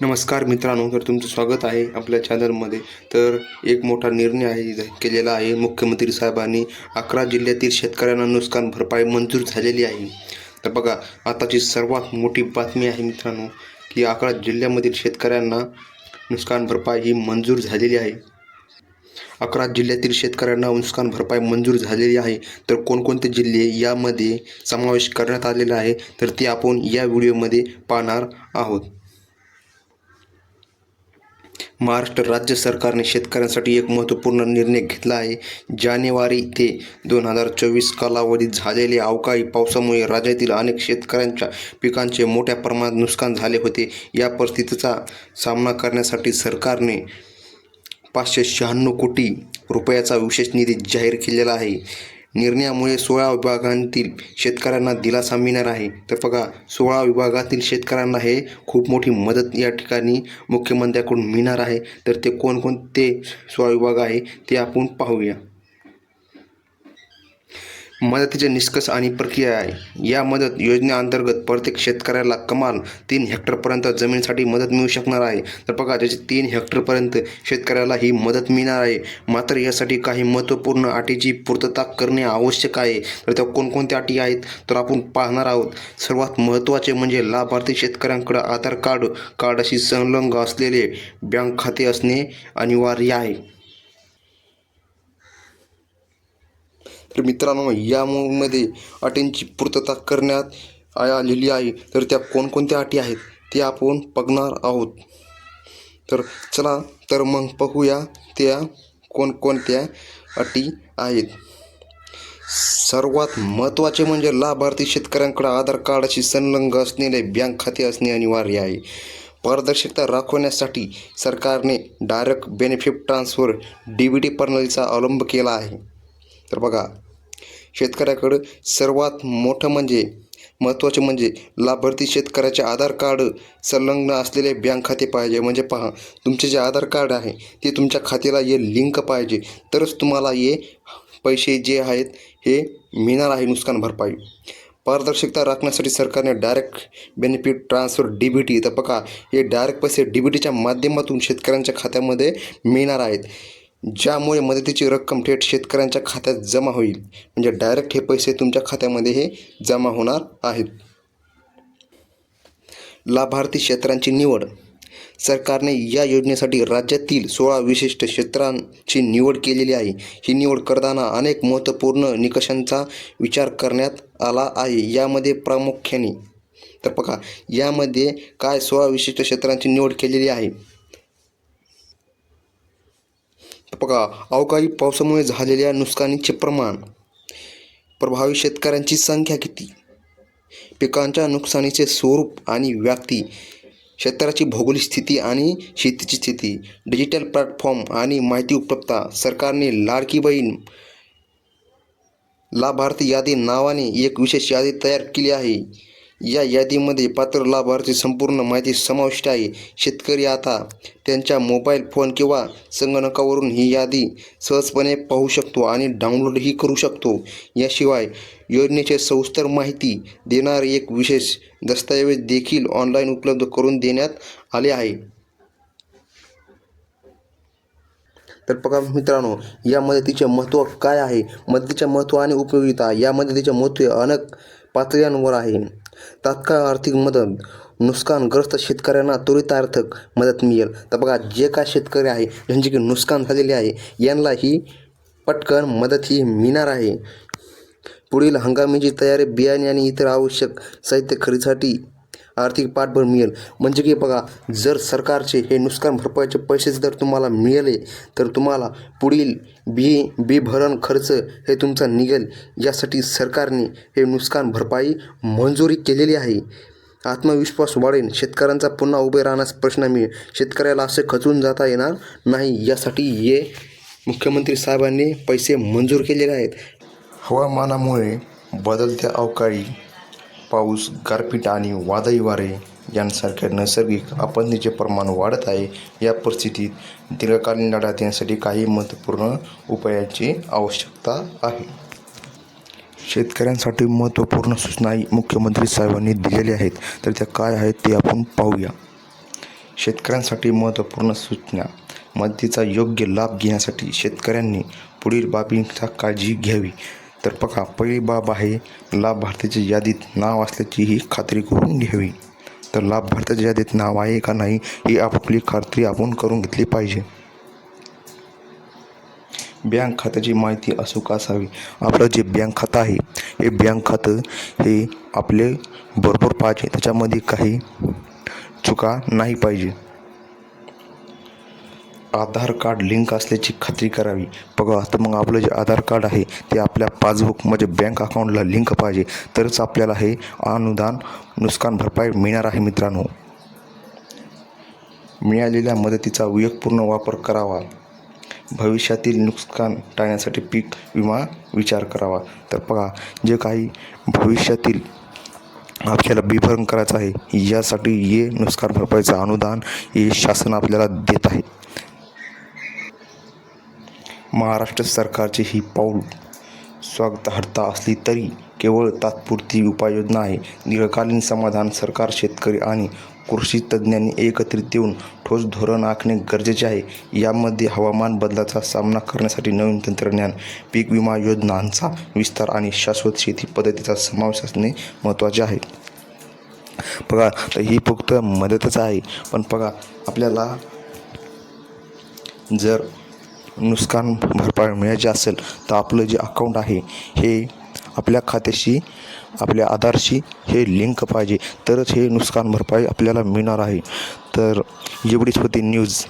नमस्कार मित्रांनो तर तुमचं स्वागत आहे आपल्या चॅनलमध्ये तर एक मोठा निर्णय आहे केलेला आहे. मुख्यमंत्री साहेबांनी अकरा जिल्ह्यातील शेतकऱ्यांना नुकसान भरपाई मंजूर झालेली आहे. तर बघा आताची सर्वात मोठी बातमी आहे मित्रांनो की अकरा जिल्ह्यामधील शेतकऱ्यांना नुकसान भरपाई ही मंजूर झालेली आहे. अकरा जिल्ह्यातील शेतकऱ्यांना नुकसान भरपाई मंजूर झालेली आहे. तर कोणकोणते जिल्हे यामध्ये समावेश करण्यात आलेला आहे तर ते आपण या व्हिडिओमध्ये पाहणार आहोत. महाराष्ट्र राज्य सरकारने शेतकऱ्यांसाठी एक महत्त्वपूर्ण निर्णय घेतला आहे. जानेवारी ते दोन हजार चोवीस कालावधीत झालेल्या अवकाळी पावसामुळे राज्यातील अनेक शेतकऱ्यांच्या पिकांचे मोठ्या प्रमाणात नुकसान झाले होते. या परिस्थितीचा सामना करण्यासाठी सरकारने पाचशे शहाण्णव कोटी रुपयाचा विशेष निधी जाहीर केलेला आहे. निर्णयामुळे सोळा विभागांतील शेतकऱ्यांना दिलासा मिळणार आहे. तर बघा सोळा विभागातील शेतकऱ्यांना हे खूप मोठी मदत या ठिकाणी मुख्यमंत्र्याकडून मिळणार आहे. तर ते कोणकोणते सोळा विभाग आहे ते आपण पाहूया. मदतीचे निष्कर्ष आणि प्रक्रिया आहे. या मदत योजनेअंतर्गत प्रत्येक शेतकऱ्याला कमाल तीन हेक्टरपर्यंत जमिनीसाठी मदत मिळू शकणार आहे. तर बघा त्याची तीन हेक्टरपर्यंत शेतकऱ्याला ही मदत मिळणार आहे मात्र यासाठी काही महत्त्वपूर्ण अटीची पूर्तता करणे आवश्यक आहे. तर त्या कोणकोणत्या अटी आहेत? तर आपण पाहणार आहोत. सर्वात महत्त्वाचे म्हणजे लाभार्थी शेतकऱ्यांकडे आधार कार्ड कार्डाशी संलग्न असलेले बँक खाते असणे अनिवार्य आहे. तर मित्रांनो यामध्ये अटींची पूर्तता करण्यात आलेली आहे. तर त्या कोणकोणत्या अटी आहेत ते आपण बघणार आहोत. तर चला तर मग पाहूया त्या कोणकोणत्या अटी आहेत. सर्वात महत्त्वाचे म्हणजे लाभार्थी शेतकऱ्यांकडे आधार कार्डाशी संलग्न असलेले बँक खाते असणे अनिवार्य आहे. पारदर्शकता राखवण्यासाठी सरकारने direct benefit transfer D B T प्रणालीचा अवलंब केला आहे. तर बघा शेतकऱ्याकडं सर्वात मोठं म्हणजे महत्त्वाचे म्हणजे लाभार्थी शेतकऱ्याचे आधार कार्ड संलग्न असलेले बँक खाते पाहिजे. म्हणजे पहा तुमचे जे आधार कार्ड आहे ते तुमच्या खात्याला हे लिंक पाहिजे. तरच तुम्हाला हे पैसे जे आहेत हे मिळणार आहे नुकसान भरपाई. पारदर्शकता राखण्यासाठी सरकारने direct benefit transfer D B T तर बघा हे डायरेक्ट पैसे डी बी टीच्या माध्यमातून शेतकऱ्यांच्या खात्यामध्ये मिळणार आहेत. ज्यामुळे मदतीची रक्कम थेट शेतकऱ्यांच्या खात्यात जमा होईल. म्हणजे डायरेक्ट हे पैसे तुमच्या खात्यामध्ये हे जमा होणार आहेत. लाभार्थी क्षेत्रांची निवड. सरकारने या योजनेसाठी राज्यातील सोळा विशिष्ट क्षेत्रांची निवड केलेली आहे. ही निवड करताना अनेक महत्त्वपूर्ण निकषांचा विचार करण्यात आला आहे. यामध्ये प्रामुख्याने तर बघा यामध्ये काय सोळा विशिष्ट क्षेत्रांची निवड केलेली आहे. बघा अवकाळी पावसामुळे झालेल्या नुकसानीचे प्रमाण. प्रभावी शेतकऱ्यांची संख्या किती? पिकांच्या नुकसानीचे स्वरूप आणि व्याप्ती क्षेत्राची भौगोलिक स्थिती आणि शेतीची स्थिती डिजिटल प्लॅटफॉर्म आणि माहिती उपलब्धता सरकारने लाडकी बहीण लाभार्थी यादी नावाने एक विशेष यादी तयार केली आहे. या यादीमध्ये पात्र लाभार्थी संपूर्ण माहिती समाविष्ट आहे. शेतकरी आता त्यांच्या मोबाईल फोन किंवा संगणकावरून ही यादी सहजपणे पाहू शकतो आणि डाउनलोडही करू शकतो. याशिवाय योजनेचे सविस्तर माहिती देणारे एक विशेष दस्तऐवज देखील ऑनलाईन उपलब्ध करून देण्यात आले आहे. तर बघा मित्रांनो या मदतीचे महत्त्व काय आहे? मदतीचे महत्त्व आणि उपयोगिता या मदतीचे महत्त्व अनेक पातळ्यांवर आहे. तात्काळ आर्थिक मदत नुकसानग्रस्त शेतकऱ्यांना त्वरितार्थक मदत मिळेल. तर बघा जे काय शेतकरी आहे ज्यांचे की नुकसान झालेले आहे यांना ही पटकन मदत ही मिळणार आहे. पुढील हंगामीची तयारी बियाणे आणि इतर आवश्यक साहित्य खरेदीसाठी आर्थिक पाठबळ मिळेल. म्हणजे की बघा जर सरकारचे हे नुकसान भरपाईचे पैसे जर तुम्हाला मिळाले तर तुम्हाला पुढील बी बी भरण खर्च हे तुमचा निघेल. यासाठी सरकारने हे नुकसान भरपाई मंजुरी केलेली आहे. आत्मविश्वास वाढेल. शेतकऱ्यांचा पुन्हा उभे राहण्यास प्रश्न मिळेल. शेतकऱ्याला असे खचून जाता येणार नाही. यासाठी हे मुख्यमंत्री साहेबांनी पैसे मंजूर केलेले आहेत. हवामानामुळे बदलत्या अवकाळी पाऊस गारपीट आणि वादळी वारे यांसारख्या नैसर्गिक आपत्तीचे प्रमाण वाढत आहे. या परिस्थितीत दीर्घकालीन लढा देण्यासाठी काही महत्त्वपूर्ण उपायांची आवश्यकता आहे. शेतकऱ्यांसाठी महत्त्वपूर्ण सूचनाही मुख्यमंत्री साहेबांनी दिलेल्या आहेत. तर त्या काय आहेत ते आपण पाहूया. शेतकऱ्यांसाठी महत्त्वपूर्ण सूचना. मदतीचा योग्य लाभ घेण्यासाठी शेतकऱ्यांनी पुढील बाबींचा काळजी घ्यावी. तर बघा पहिली बाब आहे. लाभार्थीच्या यादीत नाव असल्याची ही खात्री करून घ्यावी. तर लाभार्थ्याच्या यादीत नाव आहे का नाही ही आपापली खात्री आपण करून घेतली पाहिजे. बँक खात्याची माहिती अचूक असावी? आपलं जे बँक खातं आहे हे बँक खातं हे आपले बरोबर पाहिजे. त्याच्यामध्ये काही चुका नाही पाहिजे. आधार कार्ड लिंक असल्याची खात्री करावी. बघा तर मग आपलं जे आधार कार्ड आहे ते आपल्या पासबुक म्हणजे बँक अकाउंटला लिंक पाहिजे. तरच आपल्याला हे अनुदान नुकसान भरपाई मिळणार आहे मित्रांनो. मिळालेल्या मदतीचा विवेकपूर्ण वापर करावा. भविष्यातील नुकसान टाळण्यासाठी पीक विमा विचार करावा. तर बघा जे काही भविष्यातील आपल्याला बिभरण करायचं आहे यासाठी हे नुकसान भरपाईचं अनुदान हे शासन आपल्याला देत आहे. महाराष्ट्र सरकारचे ही पाऊल स्वागतार्हता असली तरी केवळ तात्पुरती उपाययोजना आहे. दीर्घकालीन समाधान सरकार शेतकरी आणि कृषी तज्ज्ञांनी एकत्रित येऊन ठोस धोरण आखणे गरजेचे आहे. यामध्ये हवामान बदलाचा सामना करण्यासाठी नवीन तंत्रज्ञान पीक विमा योजनांचा विस्तार आणि शाश्वत शेती पद्धतीचा समावेश असणे महत्त्वाचे आहे. बघा तर ही फक्त मदतच आहे. पण बघा आपल्याला जर नुकसान भरपाई मिळायची असेल तर आपलं जे अकाउंट आहे हे आपल्या खात्याशी आपल्या आधारशी हे लिंक पाहिजे. तरच हे नुकसान भरपाई आपल्याला मिळणार आहे. तर एवढीच होती न्यूज